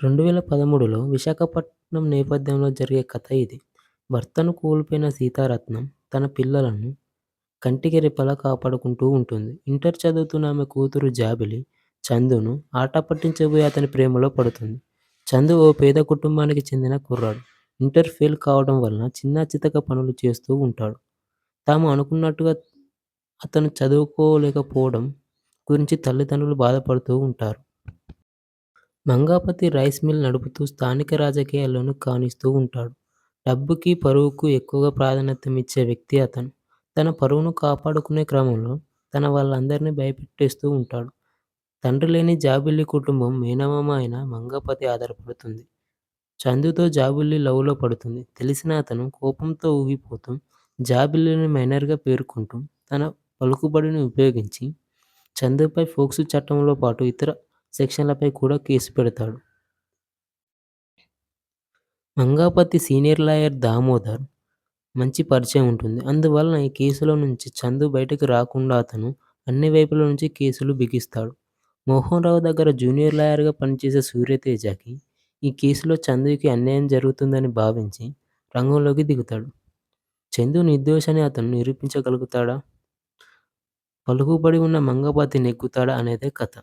2013లో విశాఖపట్నం నేపథ్యంలో జరిగే కథ ఇది. భర్తను కోల్పోయిన సీతారత్నం తన పిల్లలను కంటికి రెప్పలా కాపాడుకుంటూ ఉంటుంది. ఇంటర్ చదువుతున్న ఆమె కూతురు జాబిలి చందును ఆట పట్టించబోయి అతని ప్రేమలో పడుతుంది. చందు ఓ పేద కుటుంబానికి చెందిన కుర్రాడు. ఇంటర్ ఫెయిల్ కావడం వలన చిన్న చితక పనులు చేస్తూ ఉంటాడు. తాము అనుకున్నట్టుగా అతను చదువుకోలేకపోవడం గురించి తల్లిదండ్రులు బాధపడుతూ ఉంటారు. మంగాపతి రైస్ మిల్ నడుపుతూ స్థానిక రాజకీయాల్లోనూ కానిస్తూ ఉంటాడు. డబ్బుకి, పరువుకు ఎక్కువగా ప్రాధాన్యమిచ్చే వ్యక్తి అతను. తన పరువును కాపాడుకునే క్రమంలో తన వాళ్ళందరినీ భయపెట్టేస్తూ ఉంటాడు. తండ్రి లేని జాబిల్లి కుటుంబం మేనమామ అయిన మంగాపతి ఆధారపడుతుంది. చందుతో జాబిల్లి లవ్లో పడుతుంది. తెలిసిన అతను కోపంతో ఊగిపోతూ జాబిల్లిని మైనర్గా పేర్కొంటూ తన పలుకుబడిని ఉపయోగించి చందుపై పోక్సో చట్టంలో పాటు ఇతర సెక్షన్లపై కూడా కేసు పెడతాడు. మంగాపతి సీనియర్ లాయర్ దామోదర్ మంచి పరిచయం ఉంటుంది. అందువలన ఈ కేసులో నుంచి చందు బయటకు రాకుండా అతను అన్ని వైపుల నుంచి కేసులు బిగిస్తాడు. మోహన్ రావు దగ్గర జూనియర్ లాయర్గా పనిచేసే సూర్యతేజకి ఈ కేసులో చందుకి అన్యాయం జరుగుతుందని భావించి రంగంలోకి దిగుతాడు. చందు నిర్దోషని అతను నిరూపించగలుగుతాడా? పలుకుబడి ఉన్న మంగాపతి నెగ్గుతాడా అనేదే కథ.